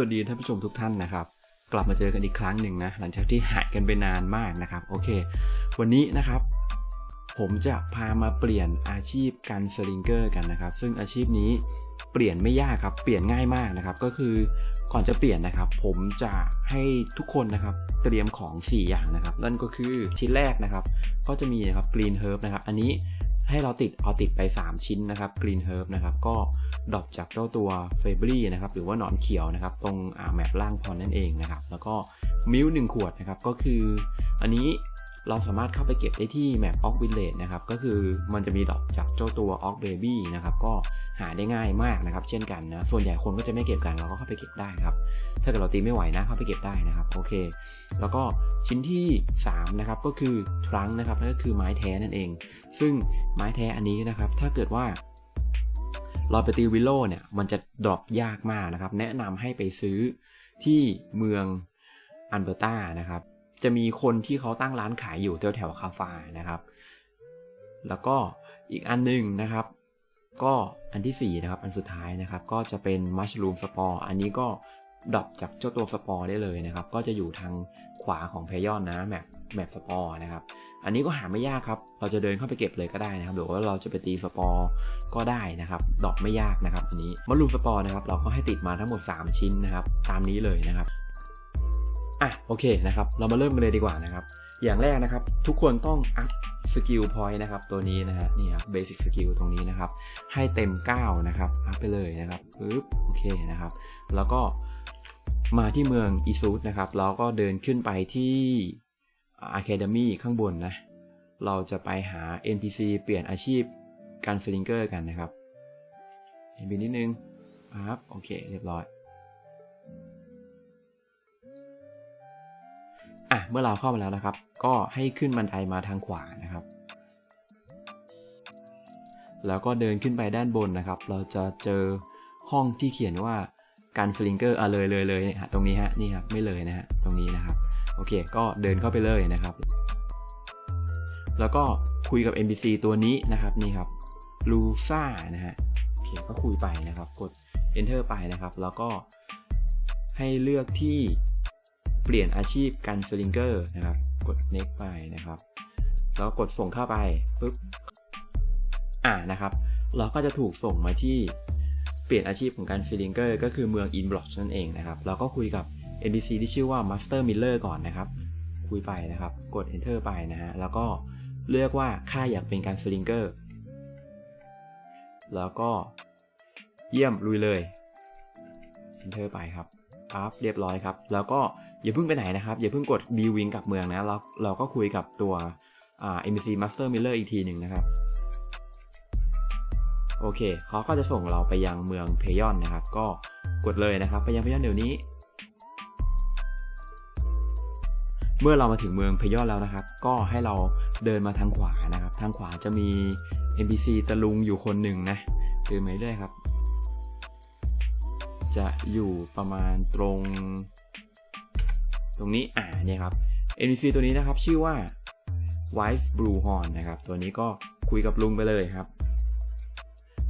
วัสดีท่านผู้ชมทุกท่านนะครับ กลับมาเจอกันอีกครั้งหนึ่งนะหลังจากที่หายกันไปนานมากนะครับโอเค วันนี้นะครับ ผมจะพามาเปลี่ยนอาชีพการสลิงเกอร์กันนะครับ ซึ่งอาชีพนี้เปลี่ยนไม่ยากครับ เปลี่ยนง่ายมากนะครับ ก็คือก่อนจะเปลี่ยนนะครับ ผมจะให้ทุกคนนะครับ เตรียมของ 4 อย่างนะครับ นั่นก็คือชิ้นแรกนะครับ ก็จะมีนะครับกรีนเฮิร์บนะครับ อันนี้ ให้เราติดเอาติดไป 3 ชิ้นนะครับกรีนเฮิร์บนะครับก็ดรอปจากเจ้าตัวเฟเบอรี่นะครับหรือว่าหนอนเขียวนะครับตรงแมปล่างพรนั่นเองนะครับแล้วก็มิลหนึ่งขวดนะครับก็คืออันนี้ เราสามารถเข้าไปเก็บได้ที่แมปออกวิลเลจนะครับ ก็คือมันจะมีดอกจากเจ้าตัวออกเบบี้นะครับ ก็หาได้ง่ายมากนะครับ เช่นกันนะ ส่วนใหญ่คนก็จะไม่เก็บกัน เราก็เข้าไปเก็บได้ครับ ถ้าเกิดเราตีไม่ไหวนะ เข้าไปเก็บได้นะครับ โอเค แล้วก็ชิ้นที่ 3 นะครับ ก็คือทรังนะครับ นั่นก็คือไม้แท้นั่นเอง ซึ่งไม้แท้อันนี้นะครับ ถ้าเกิดว่าเราไปตีวิโลเนี่ย มันจะดรอปยากมากนะครับ แนะนำให้ไปซื้อที่เมืองอันเบอร์ตานะครับ จะมีคนที่เขาตั้งร้านขายอยู่แถวแถวคาฟานะครับ แล้วก็อีกอันหนึ่งนะครับ ก็อันที่4นะครับอันสุดท้ายนะครับ ก็จะเป็นมัชลูมสปอร์อันนี้ก็ดรอปจากเจ้าตัวสปอร์ได้เลยนะครับ ก็จะอยู่ทางขวาของเพยอนนะแมปแมปสปอร์นะครับ อันนี้ก็หาไม่ยากครับ เราจะเดินเข้าไปเก็บเลยก็ได้นะครับหรือว่าเราจะไปตีสปอร์ก็ได้นะครับดอกไม่ยากนะครับ อันนี้มัชลูมสปอร์นะครับ เราก็ให้ติดมาทั้งหมด 3 ชิ้นนะครับ ตามนี้เลยนะครับ อะโอเคนะครับเรามาเริ่มกันเลยดีกว่านะครับ อย่างแรกนะครับ ทุกคนต้องอัพสกิลพอยต์นะครับตัวนี้นะฮะนี่ครับเบสิ c สกิลตรงนี้นะครับ ให้เต็ม 9 นะครับ อัพไปเลยนะครับปึ๊บโอเคนะครับ แล้วก็มาที่เมืองอีซูดนะครับเราก็เดินขึ้นไปที่อะคาเดมี่ข้างบนนะ เราจะไปหา NPC เปลี่ยนอาชีพการสลิงเกอร์กันนะครับเห็นไปนิดนึงครับโอเค เรียบร้อย อะเมื่อเราเข้ามาแล้วนะครับ ก็ให้ขึ้นบันไดมาทางขวานะครับ แล้วก็เดินขึ้นไปด้านบนนะครับ เราจะเจอห้องที่เขียนว่าการสลิงเกอร์อะเลยเลยเลยเนี่ยตรงนี้ฮะนี่ครับไม่เลยนะฮะตรงนี้นะครับ โอเค ก็เดินเข้าไปเลยนะครับ แล้วก็คุยกับ NPC ตัวนี้นะครับนี่ครับลูซ่านะฮะโอเคก็คุยไปนะครับ กด enter ไปนะครับ แล้วก็ให้เลือกที่ เปลี่ยนอาชีพกันสลิงเกอร์นะครับ กด next ไปนะครับ แล้วกดส่งเข้าไปปุ๊บอ่านะครับ เราก็จะถูกส่งมาที่เปลี่ยนอาชีพของการสลิงเกอร์ก็คือเมืองอินบล็อกนั่นเองนะครับเราก็คุยกับ NPC ที่ชื่อว่า Master Miller ก่อนนะครับ คุยไปนะครับ กด enter ไปนะฮะแล้วก็เลือกว่าข้าอยากเป็นการสลิงเกอร์แล้วก็เยี่ยมลุยเลย enter ไปครับปั๊บเรียบร้อยครับ แล้วก็ อย่าเพิ่งไปไหนนะครับอย่าเพิ่งกด B wing กลับเมืองนะเราเราก็คุยกับตัวอ่า NPC Master Miller อีกทีหนึ่งนะครับโอเคเขาก็จะส่งเราไปยังเมืองเพยอนนะครับ ก็กดเลยนะครับ ไปยังเพยอนเดี๋ยวนี้ เมื่อเรามาถึงเมืองเพยอนแล้วนะครับ ก็ให้เราเดินมาทางขวานะครับ ทางขวาจะมี NPC ตะลุงอยู่คนหนึ่งนะเดินมาเรื่อยครับ จะอยู่ประมาณตรง ตรงนี้อ่าเนี่ยครับ NPC ตัวนี้นะครับชื่อว่า Wife Blue Horn นะครับ ตัวนี้ก็คุยกับลุงไปเลยครับ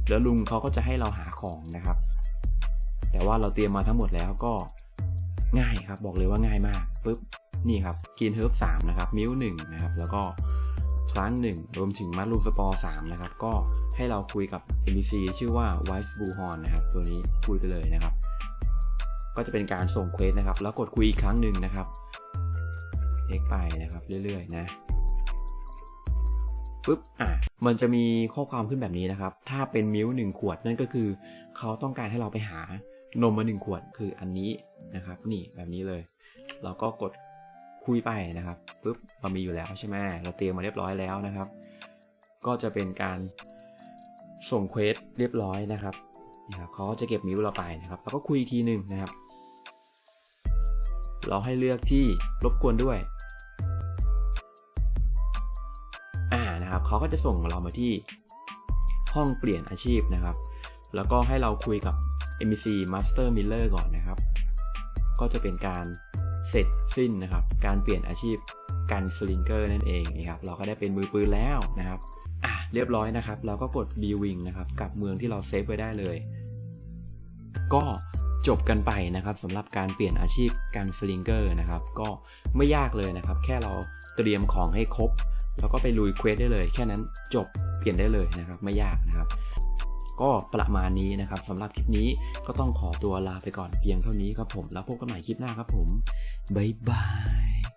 แล้วลุงเขาก็จะให้เราหาของนะครับ แต่ว่าเราเตรียมมาทั้งหมดแล้วก็ง่ายครับบอกเลยว่าง่ายมากปุ๊บนี่ครับกินเฮิร์บสามนะครับมิลหนึ่งนะครับ แล้วก็ทรังหนึ่งรวมถึงมัดลูสปอร์สามนะครับ ก็ให้เราคุยกับ NPC ชื่อว่า Wife Blue Horn นะครับ ตัวนี้คุยไปเลยนะครับ ก็จะเป็นการส่งเควสนะครับ แล้วกดคุยอีกครั้งหนึ่งนะครับเอ็กไปนะครับเรื่อยๆนะปุ๊บอะมันจะมีข้อความขึ้นแบบนี้นะครับ ถ้าเป็นมิลหนึ่งขวดนั่นก็คือเขาต้องการให้เราไปหานมมาหนึ่งขวดคืออันนี้นะครับ นี่แบบนี้เลย เราก็กดคุยไปนะครับปุ๊บเรามีอยู่แล้วใช่ไหมเราเตรียมมาเรียบร้อยแล้วนะครับ ก็จะเป็นการส่งเควสเรียบร้อยนะครับนะครับเขาจะเก็บมิลเราไปนะครับ แล้วก็คุยอีกทีหนึ่งนะครับ เราให้เลือกที่รบกวนด้วย อ่านะครับเขาก็จะส่งเรามาที่ห้องเปลี่ยนอาชีพนะครับ แล้วก็ให้เราคุยกับ MBC Master Miller ก่อนนะครับ ก็จะเป็นการเสร็จสิ้นนะครับ การเปลี่ยนอาชีพกันสลิงเกอร์นั่นเองนะครับ เราก็ได้เป็นมือปืนแล้วนะครับ อะเรียบร้อยนะครับ เราก็กด B wing นะครับ กับเมืองที่เราเซฟไว้ได้เลย ก็ จบกันไปนะครับสำหรับการเปลี่ยนอาชีพการสลิงเกอร์นะครับ ก็ไม่ยากเลยนะครับ แค่เราเตรียมของให้ครบ แล้วก็ไปลุยเควสได้เลย แค่นั้นจบเปลี่ยนได้เลยนะครับ ไม่ยากนะครับก็ประมาณนี้นะครับสำหรับคลิปนี้ก็ต้องขอตัวลาไปก่อนเพียงเท่านี้ครับผม แล้วพบกันใหม่คลิปหน้าครับผม บ๊ายบาย